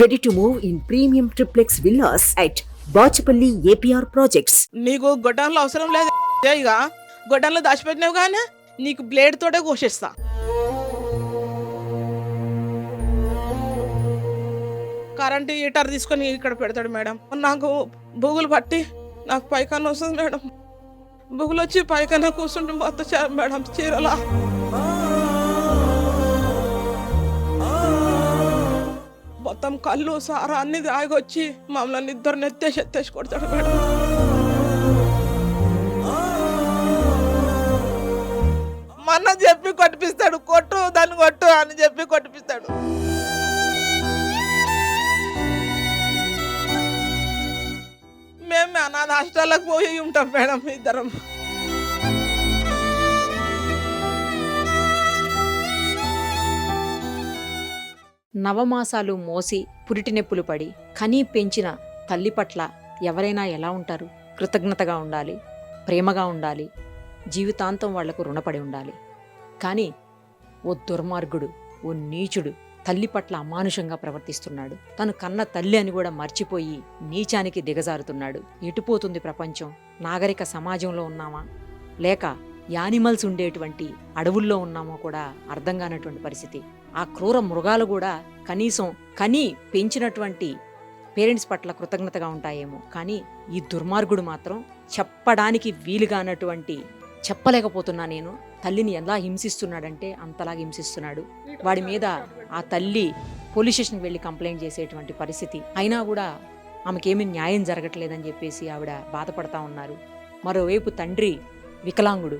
Ready to move in premium triplex villas at Bachupally APR projects నీకు గొడ్డంలో అవసరం లేదు ఇక. గొడ్డంలో దాచిపెట్టినావు కానీ నీకు బ్లేడ్ తోటే కోసేస్తా. కరెంట్ హీటర్ తీసుకొని ఇక్కడ పెడతాడు మేడం. నాకు బూగులు పట్టి నాకు పైకాన వస్తుంది మేడం. బుగులు వచ్చి పైకాన కూర్చుంటే మొత్తం మేడం చీరలా. మొత్తం కళ్ళు సారా అన్ని దాగొచ్చి మమ్మల్ని ఇద్దరు నెత్తేసి ఎత్తేసి కొడతాడు మేడం. మన చెప్పి కొట్టిపిస్తాడు కొట్టు దాన్ని కొట్టు అని చెప్పి కొట్టిపిస్తాడు. మేము అనాథ హాస్టల్లోకి పోయి ఉంటాం మేడం ఇద్దరం. నవమాసాలు మోసి పురిటి నొప్పులు పడి కనీ పెంచిన తల్లి పట్ల ఎవరైనా ఎలా ఉంటారు? కృతజ్ఞతగా ఉండాలి ప్రేమగా ఉండాలి జీవితాంతం వాళ్ళకు రుణపడి ఉండాలి. కానీ ఓ దుర్మార్గుడు ఓ నీచుడు తల్లి పట్ల అమానుషంగా ప్రవర్తిస్తున్నాడు. తను కన్న తల్లి అని కూడా మర్చిపోయి నీచానికి దిగజారుతున్నాడు. ఎటుపోతుంది ప్రపంచం? నాగరిక సమాజంలో ఉన్నామా? లేక యానిమల్స్ ఉండేటువంటి అడవుల్లో ఉన్నామో కూడా అర్థం కానటువంటి పరిస్థితి. ఆ క్రూర మృగాలు కూడా కనీసం కని పెంచినటువంటి పేరెంట్స్ పట్ల కృతజ్ఞతగా ఉంటాయేమో. కానీ ఈ దుర్మార్గుడు మాత్రం చెప్పడానికి వీలుగానటువంటి చెప్పలేకపోతున్నా నేను. తల్లిని ఎలా హింసిస్తున్నాడంటే అంతలాగా హింసిస్తున్నాడు. వాడి మీద ఆ తల్లి పోలీస్ స్టేషన్కి వెళ్ళి కంప్లైంట్ చేసేటువంటి పరిస్థితి. అయినా కూడా ఆమెకేమీ న్యాయం జరగట్లేదని చెప్పేసి ఆవిడ బాధపడతా ఉన్నారు. మరోవైపు తండ్రి వికలాంగుడు.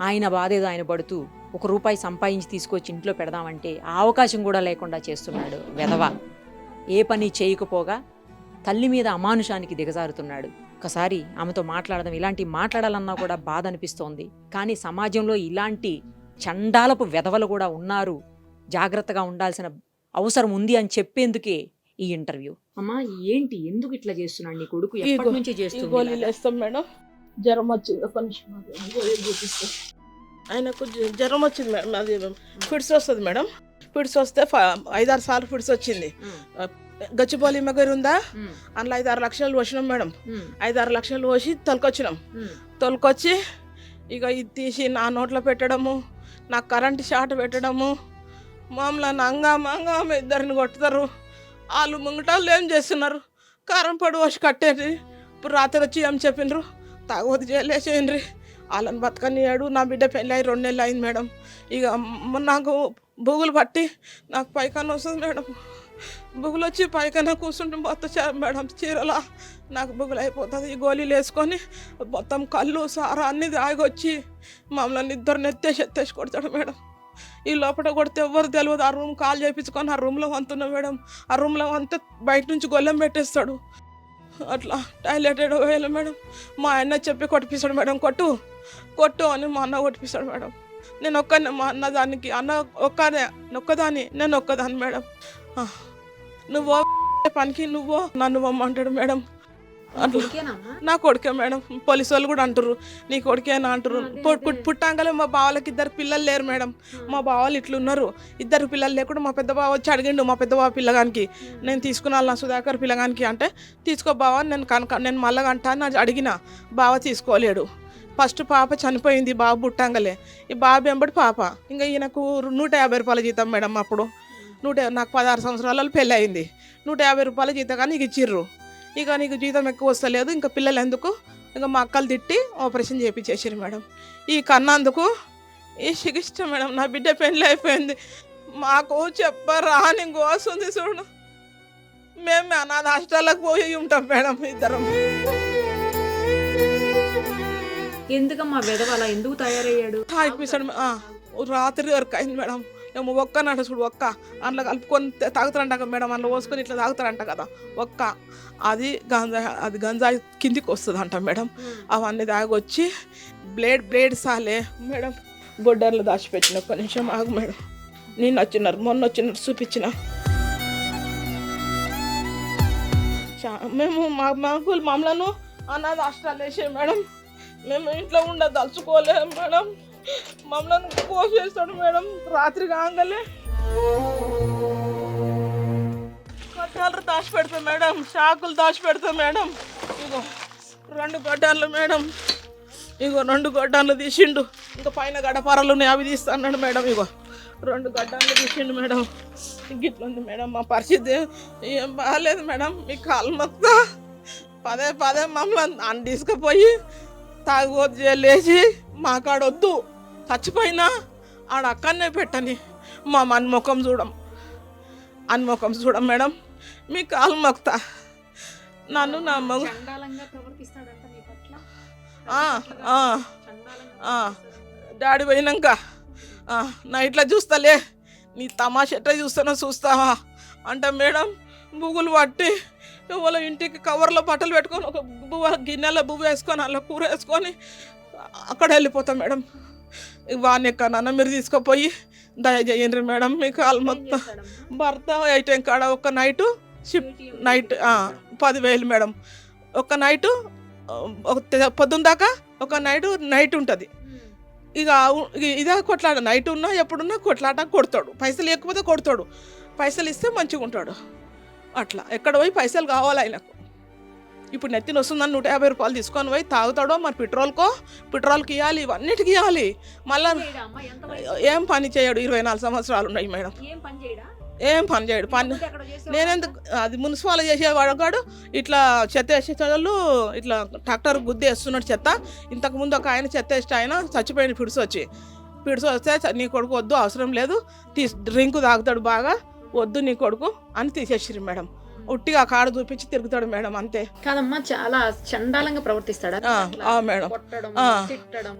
ఆయన బాధేదో ఆయన పడుతూ ఒక రూపాయి సంపాదించి తీసుకొచ్చి ఇంట్లో పెడదామంటే ఆ అవకాశం కూడా లేకుండా చేస్తున్నాడు వెధవ. ఏ పని చేయకపోగా తల్లి మీద అమానుషానికి దిగజారుతున్నాడు. ఒకసారి ఆమెతో మాట్లాడదాం. ఇలాంటి మాట్లాడాలన్నా కూడా బాధ అనిపిస్తోంది. కానీ సమాజంలో ఇలాంటి చండాలపు వెధవలు కూడా ఉన్నారు. జాగ్రత్తగా ఉండాల్సిన అవసరం ఉంది అని చెప్పేందుకే ఈ ఇంటర్వ్యూ. అమ్మా ఏంటి? ఎందుకు ఇట్లా చేస్తున్నాడు నీ కొడుకు? ఎప్పటి నుంచి మేడం. జ్వరం వచ్చింది. ఒక నిమిషం ఆగు. ఆయనకు జ్వరం వచ్చింది మేడం అది ఫిడ్స్ వస్తుంది మేడం. ఫిడ్స్ వస్తే ఐదారు సార్లు ఫిడ్స్ వచ్చింది. గచ్చిపోలి మగరు ఉందా? అందులో ఐదారు లక్షలు పోసినాం మేడం. ఐదారు లక్షలు పోసి తొలకొచ్చినాం. తొలకొచ్చి ఇక ఇది తీసి నా నోట్లో పెట్టడము నాకు కరెంట్ షాట్ పెట్టడము మామూలు అంగామ అంగామ ఇద్దరిని కొట్టుతారు. వాళ్ళు ముంగటాళ్ళు ఏం చేస్తున్నారు? కారం పొడి పోసి కట్టేది. ఇప్పుడు రాత్రి వచ్చి ఏం చెప్పిండ్రు? తాగోదు చేయలేసేయండ్రి వాళ్ళని బతకనియాడు నా బిడ్డ పెళ్ళి అయి రెండు నెలలు అయింది మేడం. ఇక నాకు బుగులు పట్టి నాకు పైకాన వస్తుంది మేడం. బుగులు వచ్చి పైకన కూర్చుంటే మొత్తం మేడం చీరలా నాకు బుగులు అయిపోతుంది. ఈ గోళీలు వేసుకొని మొత్తం కళ్ళు సారా అన్ని తాగొచ్చి మమ్మల్ని ఇద్దరు నెత్తేసి ఎత్తేసి కొడతాడు మేడం. ఈ లోపల కొడితే ఎవరు తెలియదు ఆ రూమ్ కాల్ చేయించుకొని ఆ రూమ్లో వంతున్నాం మేడం. ఆ రూమ్లో వంతే బయట నుంచి గొల్లెం పెట్టేస్తాడు. అట్లా టాయిలెట్ వేయలేదు మేడం. మా ఆయన చెప్పి కొట్టిపిస్తాడు మేడం. కొట్టు. కొట్టు అని మా అన్న కొట్టిపిస్తాడు మేడం. నేను ఒక్కనే మా అన్న దానికి అన్న ఒక్కనే ఒక్కదాని నేను ఒక్కదాన్ని మేడం. నువ్వు పనికి నువ్వు నన్ను పొమ్మంటాడు మేడం. నా కొడుకే మేడం. పోలీసు వాళ్ళు కూడా అంటారు నీ కొడుకేనా అంటారు పుట్- పుట్- పుట్టాంగలే మా బావలకి ఇద్దరు పిల్లలు లేరు మేడం. మా బావలు ఇట్లున్నారు. ఇద్దరు పిల్లలు లేకుండా మా పెద్ద బావ వచ్చి అడిగిండు మా పెద్ద బావ పిల్లగానికి. నేను తీసుకున్నా నా సుధాకర్ పిల్లగానికి అంటే తీసుకో బావ నేను కనుక నేను మళ్ళా అంటా అని అడిగిన బావ తీసుకోలేడు. ఫస్ట్ పాప చనిపోయింది బాబు పుట్టంగలే. ఈ బాబు వెంబడి పాప. ఇంకా ఈయనకు నూట యాభై రూపాయల జీతం మేడం అప్పుడు. నూట నాకు పదహారు సంవత్సరాలలో పెళ్ళి అయింది. నూట యాభై రూపాయల జీతం కానీ నీకు ఇచ్చిర్రు. ఇక నీకు జీతం ఎక్కువ వస్తలేదు ఇంకా పిల్లలు ఎందుకు? ఇంకా మా అక్కలు తిట్టి ఆపరేషన్ చేయించేసారు మేడం. ఈ కన్నందుకు ఈ చికిత్స మేడం నా బిడ్డ పెళ్ళి అయిపోయింది. మాకు చెప్పరాని అని చూడు. మేము అనాథ హాస్టల్లోకి పోయి ఉంటాం మేడం ఇద్దరం. ఎందుకమ్మా వెధవ అలా ఎందుకు తయారయ్యాడు? రాత్రి వరకు అయింది మేడం. ఏమో ఒక్క నాట చూడు ఒక్క. అందులో కలుపుకొని తాగుతారంట మేడం అందులో పోసుకొని ఇట్లా తాగుతారంట కదా ఒక్క. అది గంజా అది గంజాయి కిందికి వస్తుంది అంట మేడం అవన్నీ తాగొచ్చి బ్లేడ్ బ్లేడ్ సాలే మేడం గొడ్డర్లు దాచిపెట్టిన. ఒక్క నిమిషం ఆగు మేడం. నిన్న వచ్చినారు మొన్న వచ్చినారు చూపించిన. మేము మా మాకు మమ్మలను అనాథ హాస్టల్ వేసే మేడం. మేము ఇంట్లో ఉండదలుచుకోలేము మేడం. మమ్మల్ని కోసేస్తాడు మేడం. రాత్రి కాగానే. కలర్ దాచి పెడతాం మేడం. షాకులు దాచి పెడతాం మేడం. ఇగో రెండు గొడ్డాలు మేడం. ఇగో రెండు గొడ్డాలు తీసిండు. ఇంకా పైన గడపారలు ఉన్నాయి అవి తీస్తా మేడం. ఇగో రెండు గడ్డాలు తీసిండు మేడం. ఉంది మేడం. మా పరిస్థితి ఏం బాగాలేదు మేడం. మీ కాలు మొత్తం పదే పదే మమ్మల్ని అని తీసుకుపోయి తాగుబోతు లేచి మా కాడ వద్దు చచ్చిపోయినా ఆడ అక్కడనే పెట్టని మా మన ముఖం చూడం. అని ముఖం చూడం మేడం. మీ కాలు మొక్తా. నన్ను నా మగ. డాడీ పోయినాక ఆ, నా ఇట్లా చూస్తలే. నీ తమాషా ఎట్లా చూస్తానో చూస్తావా? అంటే మేడం బువ్వులు పట్టి వాళ్ళ ఇంటికి కవర్లో బట్టలు పెట్టుకొని ఒక బువ్వ గిన్నెలో బువ్వ వేసుకొని అలా కూర వేసుకొని అక్కడ వెళ్ళిపోతాం మేడం. వాడిని ఎక్కడన్నా మీరు తీసుకుపోయి దయచేయండి మేడం. మీకు కాలు మొత్తం భర్త ఐటెం కాడ ఒక నైటు షిఫ్ట్ నైట్ పదివేలు మేడం. ఒక నైటు పొద్దున్న దాకా ఒక నైట్ నైట్ ఉంటుంది. ఇక ఇదే కొట్లాట నైట్ ఉన్నా ఎప్పుడున్నా కొట్లాట కొడతాడు. పైసలు లేకపోతే కొడతాడు. పైసలు ఇస్తే మంచిగా ఉంటాడు అట్లా. ఎక్కడ పోయి పైసలు కావాలి ఆయనకు. ఇప్పుడు నెత్తిన వస్తుందని నూట యాభై రూపాయలు తీసుకొని పోయి తాగుతాడో మరి పెట్రోల్కో? పెట్రోల్కి ఇవ్వాలి ఇవన్నిటికి ఇవ్వాలి మళ్ళా ఏం పని చేయడు? ఇరవై నాలుగు సంవత్సరాలు ఉన్నాయి మేడం. ఏం పని చేయడా? పని నేనెందుకు? అది మున్సిపాల్ చేసేవాడు కాడు. ఇట్లా చెత్త వేసేటోళ్ళు ఇట్లా ట్రాక్టర్ గుద్ది వేస్తున్నాడు చెత్త. ఇంతకు ముందు ఒక ఆయన చెత్త వేస్తే ఆయన చచ్చిపోయిన పిడుసు వచ్చి. పిడుసు వస్తే "చ- నీ కొడుకు వద్దు అవసరం లేదు. తీ డ్రింక్ తాగుతాడు బాగా. వద్దు నీ కొడుకు అని తీసేసిరు మేడం. ఉట్టిగా కాడు చూపించి తిరుగుతాడు మేడం అంతే. కాదమ్మా చాలా చండాలంగా ప్రవర్తిస్తాడా? మేడం.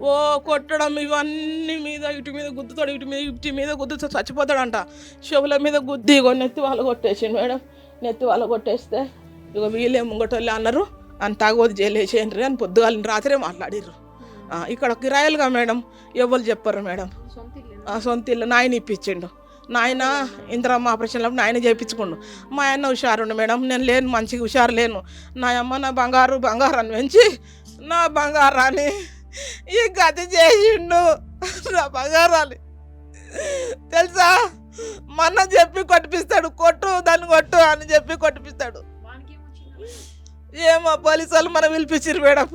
ఓ కొట్టడం ఇవన్నీ మీద ఇటు మీద గుద్దుతాడు ఇటు మీద ఇటు మీద గుద్దుతాడు చచ్చిపోతాడంట. చెవుల మీద గుద్ది ఇగో నెత్తి వాళ్ళు కొట్టేసిండు మేడం. నెత్తి వాళ్ళు కొట్టేస్తే ఇగో వీళ్ళే ముంగటోళ్ళు అన్నారు. అని తాగోదు జైలేసేయండి అని పొద్దుగాల రాత్రే మాట్లాడిర్రు. ఆ, ఇక్కడ కిరాయిలుగా మేడం ఎవరు చెప్పరు మేడం. సొంత ఇల్లు నాయన ఇప్పించిండు నాయన ఇందిరమ్మ ఆపరేషన్లో నాయన చేయించుకుండు మా ఆయన హుషారుండు మేడం నేను లేను మంచిగా హుషారు లేను. నా అమ్మ నా బంగారు బంగారాన్ని పెంచి నా బంగారాన్ని ఈ గతి చేసిండు నా బంగారాన్ని. తెలుసా? మన చెప్పి కొట్టిపిస్తాడు కొట్టు దాన్ని కొట్టు అని చెప్పి కొట్టిపిస్తాడు. ఏమో పోలీసు వాళ్ళు మనం పిలిపించారు మేడం.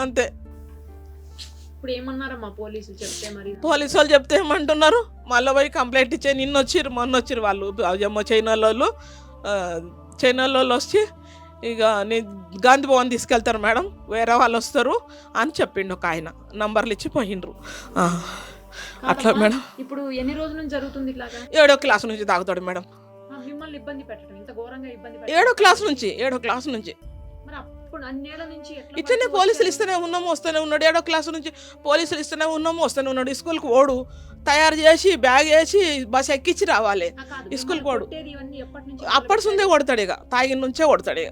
అంతే. ఇప్పుడు ఏమన్నారమ్మా పోలీసులు చెప్తే మరి? పోలీసు వాళ్ళు చెప్తే ఏమంటున్నారు? మళ్ళీ పోయి కంప్లైంట్ ఇచ్చే నిన్న వచ్చిర్రు మొన్న వచ్చిర్రు వాళ్ళు. ఏమో చైనా వాళ్ళు చైనా వాళ్ళు వచ్చి ఇక నీ గాంధీ భవన్ తీసుకెళ్తారు మేడం వేరే వాళ్ళు వస్తారు అని చెప్పిండు ఒక ఆయన. నంబర్లు ఇచ్చి పోయిండ్రు. అట్లా మేడం. ఇప్పుడు ఎన్ని రోజుల నుంచి జరుగుతుంది ఇట్లాగా? ఏడో క్లాస్ నుంచి తాగుతాడు మేడం. మిమ్మల్ని ఇబ్బంది పెట్టడం ఇంత ఘోరంగా ఇబ్బంది ఏడో క్లాస్ నుంచి ఏడో క్లాస్ నుంచి. మరి అప్పుడు అన్నేళ్ళ నుంచి ఇట్లనే పోలీసులు? ఇస్తూనే ఉన్నాము వస్తూనే ఉన్నాడు. ఏడో క్లాస్ నుంచి పోలీసులు ఇస్తూనే ఉన్నాము వస్తూనే ఉన్నాడు. స్కూల్కి ఓడు తయారు చేసి బ్యాగ్ వేసి బస్ ఎక్కించి రావాలి. ఆ, కాదు, ఈ స్కూల్ మిమ్మల్ని కోడ్. కొట్టేది ఇవన్నీ ఎప్పటి నుంచి అప్పటి ముందే కొడతాడు ఇక. తాగిన నుంచే కొడతాడు ఇక.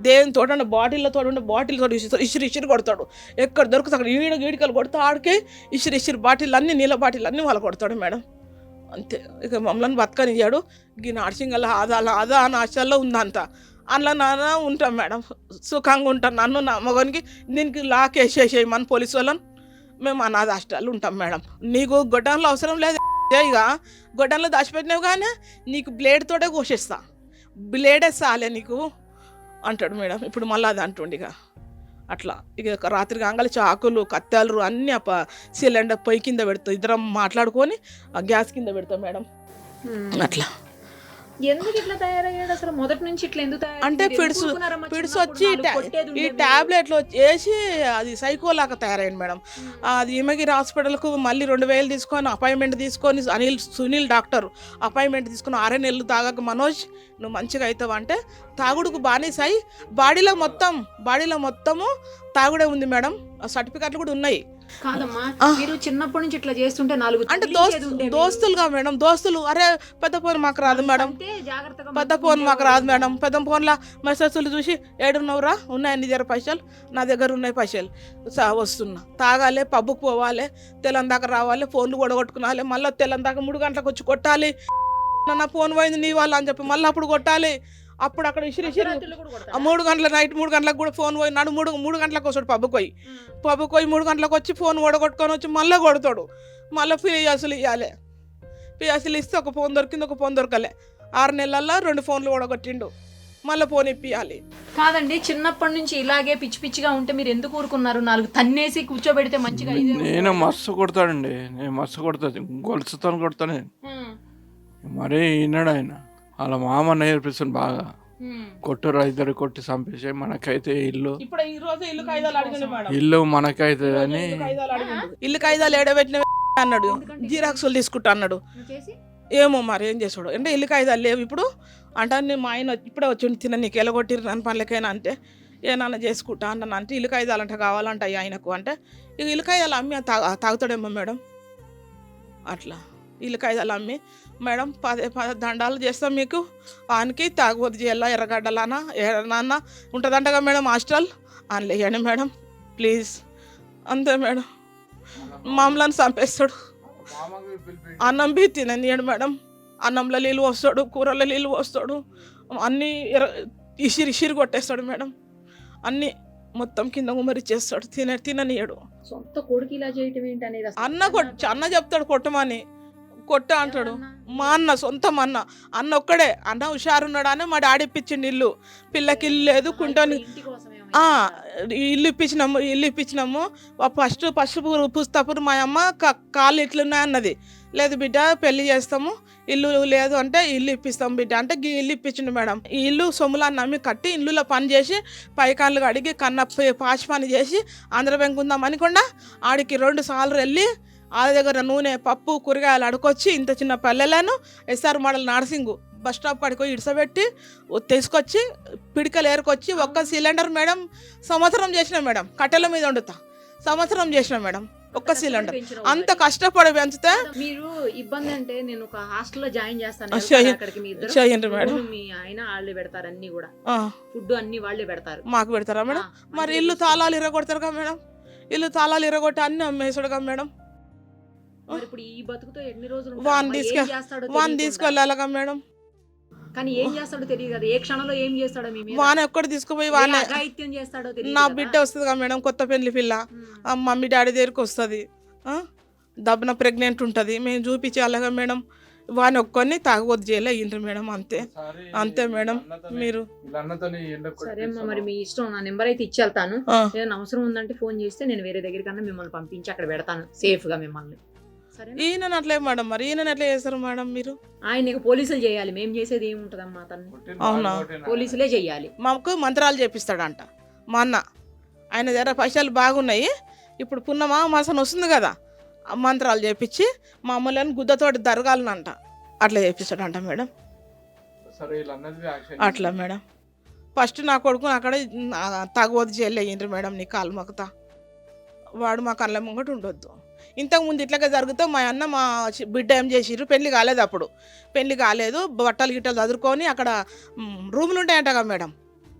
దేని తోట బాటిల్లో తోడు బాటిల్ తోడు ఇసురు ఇసురు ఇసురు కొడతాడు. ఎక్కడ దొరుకుతా అక్కడ ఈడ గీడికలు కొడతా ఆడికే ఇసురు ఇసురు బాటిల్ అన్ని నీళ్ళ బాటిల్ అన్ని వాళ్ళు కొడతాడు మేడం. అంతే. ఇక మమ్మల్ని బతకనియ్యాడు. ఈ నార్సింగల్ ఆదా ఆదా అని ఆశల్లో ఉందంత అందులో నాన్న ఉంటాం మేడం. సుఖంగా ఉంటాం. నన్ను నా మగనికి దీనికి లాక్ వేసేసేయి మన పోలీసు వాళ్ళని. మేము అనాథ హాస్టల్ ఉంటాం మేడం. నీకు గొడ్డంలో అవసరం లేదు. ఇక గొడ్డంలో దాచిపెట్టినావు కానీ నీకు బ్లేడ్ తోటే కోసేస్తా. బ్లేడే సాలే నీకు అంటాడు మేడం. ఇప్పుడు మళ్ళీ అది అంటుండి ఇక. అట్లా ఇక రాత్రి కాగాలి చాకులు కత్తెలు అన్నీ ఆ సిలిండర్ పొయ్యి కింద పెడతాం. ఇద్దరం మాట్లాడుకొని ఆ గ్యాస్ కింద పెడతాం మేడం. అట్లా. ఎందుకు ఇట్లా తయారయ్యాడు అసలు మొదటి నుంచి ఇట్లా ఎందుకు తయారయ్యాడు? అంటే పిడుసు పిడుసు? వచ్చి ఈ. టాబ్లెట్లు వేసి అది సైకో లాగా తయారైంది మేడం. అది హిమగిరి హాస్పిటల్కు మళ్ళీ రెండు వేలు తీసుకొని అపాయింట్మెంట్ తీసుకొని అనిల్ సునీల్ డాక్టర్ అపాయింట్మెంట్ తీసుకొని ఆరే నెలలు తాగక మనోజ్ నువ్వు మంచిగా అవుతావు అంటే తాగుడుకు బానిసాయి బాడీలో మొత్తం బాడీలో మొత్తము తాగుడే ఉంది మేడం ఆ సర్టిఫికెట్లు కూడా ఉన్నాయి కాదమ్మా. మీరు చిన్నప్పటి నుంచి ఇట్లా చేస్తుంటే నాలుగు అంటే. దోస్తులుగా మేడం దోస్తులు అరే పెద్ద ఫోన్ మాకు రాదు మేడం. పెద్ద ఫోన్ మాకు రాదు. మేడం. పెద్ద ఫోన్లో మెసేజ్లు చూసి ఏడున్నవరా? ఉన్నాయి నీ దగ్గర పైసలు? నా దగ్గర ఉన్నాయి పైసలు. వస్తున్నా. తాగాలి పబ్బుకు పోవాలి తెల్లం దాకా రావాలి ఫోన్లు కూడా కొట్టుకునాలి మళ్ళీ తెల్లం దాకా మూడు గంటలకు వచ్చి కొట్టాలి. నా ఫోన్ పోయింది నీ వాళ్ళ అని చెప్పి మళ్ళీ అప్పుడు కొట్టాలి. అప్పుడు అక్కడ ఆ కొడతారా? మూడు గంటల నైట్ మూడు గంటలకు కూడా ఫోన్ పోయి నాడు మూడు మూడు గంటలకు వస్తాడు పబ్బుకు పోయి. పబ్బుకు పోయి మూడు గంటలకు వచ్చి ఫోన్ ఓడగొట్టుకొని వచ్చి మళ్ళీ కొడతాడు. మళ్ళీ పియాసులు ఇవ్వాలి పియాసులు ఇస్తే ఒక ఫోన్ దొరికింది ఒక ఫోన్ దొరకలే. ఆరు నెలల్లో రెండు ఫోన్లు ఓడగొట్టిండు. మళ్ళీ ఫోన్ ఇప్పియాలి. కాదండి చిన్నప్పటి నుంచి ఇలాగే పిచ్చి పిచ్చిగా ఉంటే మీరు ఎందుకు ఊరుకున్నారు? నాలుగు తన్నేసి కూర్చోబెడితే మంచిగా నేను మస్తు కొడతాడండి. నేను మస్తు కొడతా గొలుసుతో కొడతాను. మరీ విన్నాడు ఆయన. వాళ్ళ మామ నేర్పిస్తుంది బాగా. ఉమ్. కొట్టురా ఇద్దరు కొట్టి చంపేసి మనకైతే ఇల్లు. ఇప్పుడు ఈ రోజు ఇల్లు కాయిదాలు అడిగిండు మేడం. ఇల్లు మనకైతే అని ఇల్లు కాయిదాలు ఏడబెట్టిన అన్నాడు. జీరాక్సులు తీసుకుంటా అన్నాడు. చేసి? ఏమో మరి ఏం చేసాడు అంటే ఇల్లు కాయిదాలు లేవు ఇప్పుడు. అంటే నేను మా ఆయన ఇప్పుడే వచ్చి తిన్న నీకు ఎలగొట్టిరు నన్ను పనులకైనా అంటే ఏమన్నా చేసుకుంటా అన్నాను. అంటే ఇల్లు కాయిదాలు అంటే కావాలంట ఆయనకు అంటే. ఇక ఇల్లు కాయిదాలు అమ్మి తాగుతాడేమో మేడం. అట్లా. ఇల్లు కాయిదాలు అమ్మి మేడం పదే పది దండాలు చేస్తాం మీకు. వానికి తాగుబోతు చేయాలా ఎర్రగడ్డలానా ఎర్రనాన్న ఉంటుందంటగా మేడం హాస్టల్? అనలేయండి మేడం ప్లీజ్. అంతే మేడం. మామూలను చంపేస్తాడు. అన్నం బీ తిననియడు మేడం. అన్నంలో నీళ్ళు వస్తాడు కూరలో నీళ్ళు వస్తాడు అన్నీ ఎర్ర ఇసిరి ఇసిరి కొట్టేస్తాడు మేడం. అన్నీ మొత్తం కింద గుమ్మరి చేస్తాడు తిన తిననీయడు. సొంత కొడుకు ఇలా చేయటం ఏంటి అనేది అసలు అన్న కొట్ అన్న చెప్తాడు కొట్టమని. కొట్ట అంటాడు. మా అన్న సొంతం అన్న. అన్న ఒక్కడే. అన్న హుషారున్నాడు అని మా డాడీ ఇప్పించిండు ఇల్లు. పిల్లకి ఇల్లు లేదు కుంటని ఇల్లు ఇప్పించినాము ఇల్లు ఇప్పించినాము. ఫస్ట్ ఫస్ట్ పుస్తప్పుడు మా అమ్మ కాళ్ళు ఇట్లున్నాయి అన్నది. లేదు బిడ్డ పెళ్ళి చేస్తాము. ఇల్లు లేదు అంటే ఇల్లు ఇప్పిస్తాం బిడ్డ అంటే ఈ ఇల్లు ఇప్పించిండు మేడం. ఈ ఇల్లు సొమ్ములాన్ని నమ్మి కట్టి ఇల్లులో పని చేసి పైకాళ్ళు కడిగి కన్న పాచి పని చేసి ఆంధ్ర బ్యాంక్ ఉందాం అనుకుండా ఆడికి రెండు సార్లు వెళ్ళి ఆ దగ్గర నూనె పప్పు కూరగాయలు అడుకొచ్చి ఇంత చిన్న పల్లెలను SR model nursing bus stop కాడికి పోయి ఇడిసబెట్టి తీసుకొచ్చి పిడికలు ఏరుకొచ్చి ఒక్క సిలిండర్ మేడం సంవత్సరం చేసిన మేడం కట్టెల మీద వండుతా. సంవత్సరం చేసిన మేడం ఒక్క సిలిండర్. అంత కష్టపడి పెంచితే మీరు ఇబ్బంది అంటే నేను ఒక హాస్టల్లో జాయిన్ చేస్తాను. చేయండి మేడం. మీ ఆయన వాళ్ళే పెడతారు అన్ని కూడా. ఫుడ్ అన్ని వాళ్ళే పెడతారు. మాకు పెడతారా మేడం? మరి ఇల్లు. తాళాలు ఇరగొడతారుగా మేడం? ఇల్లు తాళాలు ఇరగొట్టి అన్ని అమ్మేసాడుగా మేడం? మరి ఇప్పుడు ఈ బతుకుతో ఎన్ని రోజులు? వాన్ తీసుకె- వాన్. తీసుకెళ్ళాలిగా మేడం. కానీ ఏం చేస్తాడో తెలియదు కదా. ఏ క్షణంలో ఏం చేస్తాడో మీ మీద? వాన ఎక్కడ తీసుకుపోయి వాన అఘాయిత్యం చేస్తాడో తెలియదు నా కదా. బిడ్డ వస్తుందిగా మేడం కొత్త పెళ్ళి పిల్ల. మమ్మీ డాడీ దగ్గరికి వస్తుంది. దబ్బన ప్రెగ్నెంట్ ఉంటుంది. మేము చూపించాలిగా మేడం. వాని ఒక్కొని తాగబోతు చేయలే అయ్యిండ్రు మేడం అంతే. అంతే మేడం. మీరు సరే అమ్మా మరి మీ ఇష్టం నా నెంబర్ అయితే ఇచ్చి వెళ్తాను ఆ, ఏదైనా అవసరం ఉందంటే ఫోన్ చేస్తే నేను వేరే దగ్గరికన్నా మిమ్మల్ని పంపించి అక్కడ పెడతాను. సేఫ్గా మిమ్మల్ని. ఈయన అట్లే మేడం? మరి ఈయన ఎట్లా చేస్తారు మేడం మీరు? ఆయన పోలీసులు చేయాలి. మేము చేసేది ఏముంటదమ్మా అతన్ని అవునా? పోలీసులే చేయాలి. మాకు మంత్రాలు చేపిస్తాడంట. మా అన్న ఆయన దగ్గర పైసలు బాగున్నాయి. ఇప్పుడు పున్నమా మాసం వస్తుంది కదా. ఆ మంత్రాలు చేపించి మా అమ్మలని గుద్దతోటి దరగాలనంట. అట్లా చేపిస్తాడంట మేడం. అట్లా మేడం. ఫస్ట్ నా కొడుకుని అక్కడ తగవద్దు అయ్యిండ్రు మేడం నీ కాలు మొక్కుతా. వాడు మా కళ్ళ ముంగట ఉండొద్దు. ఇంతకుముందు ఇట్లాగే జరిగితే మా అన్న మా బిడ్డ ఏం చేసిర్రు? పెళ్ళి కాలేదు అప్పుడు. పెళ్ళి కాలేదు బట్టలు గిట్టలు చదువుకొని అక్కడ రూములు ఉంటాయంట కదా మేడం?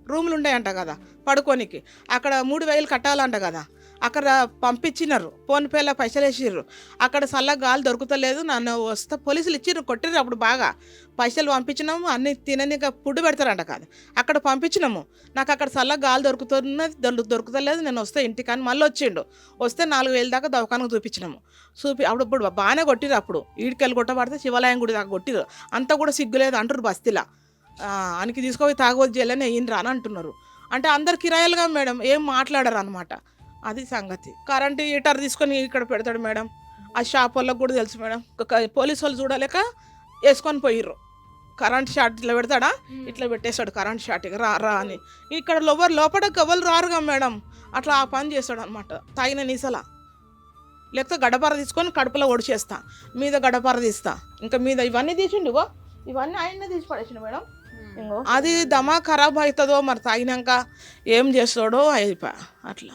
రూములు ఉంటాయంట కదా పడుకోనికి. అక్కడ మూడు వేలు కట్టాలంట కదా? అక్కడ పంపించినారు. ఫోన్ పేలో పైసలు వేసిర్రు. అక్కడ చల్లగా గాలి దొరుకుతలేదు. నన్ను వస్తే పోలీసులు ఇచ్చిర్రు కొట్టిర్రు అప్పుడు బాగా. పైసలు పంపించినాము అన్ని తిననిక ఫుడ్ పెడతారంట కాదు. అక్కడ పంపించినాము. నాకు అక్కడ చల్లగా గాలి దొరుకుతున్నది దొరుకుతలేదు. నేను వస్తే ఇంటికి మళ్ళీ వచ్చిండు. వస్తే నాలుగు వేలు దాకా దవాఖానకు చూపించినాము. చూపి అప్పుడు ఇప్పుడు బాగానే కొట్టిరు అప్పుడు. ఈడికెళ్ళి కొట్టబడితే శివాలయం గుడి దాకా కొట్టిరు అంతా కూడా సిగ్గులేదు అంటారు బస్తీలా. ఆ, ఆయనకి తీసుకొని తాగొద్దు చేయాలని అయ్యిండ్రా అని అంటున్నారు. అంటే అందరు కిరాయిలుగా మేడం ఏం మాట్లాడరు అనమాట అది సంగతి. కరెంట్ హీటర్ తీసుకొని ఇక్కడ పెడతాడు మేడం. ఆ షాప్ వాళ్ళకి కూడా తెలుసు మేడం. పోలీసు వాళ్ళు చూడలేక వేసుకొని పోయిర్రు. కరెంట్ షాట్ ఇట్లా పెడతాడా? ఇట్లా పెట్టేశాడు కరెంట్ ఇక రా రా అని. ఇక్కడ లోపల లోపల గవ్వలు రారుగా మేడం. అట్లా ఆ పని చేస్తాడు అనమాట తాగిన నీసల. లేకపోతే గడపార తీసుకొని కడుపులో ఒడిచేస్తా. మీద గడపార తీస్తా. ఇంకా మీద ఇవన్నీ తీసిండు ఇవన్నీ ఆయన్నే తీసి పడేసిండు మేడం. అది దమా ఖరాబ్ అవుతుందో మరి తాగినాక ఏం చేస్తాడో అయిపోయా అట్లా.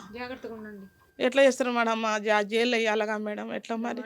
ఎట్లా చేస్తారు మేడం? జైలు వేయాలగా మేడం ఎట్లా మరి?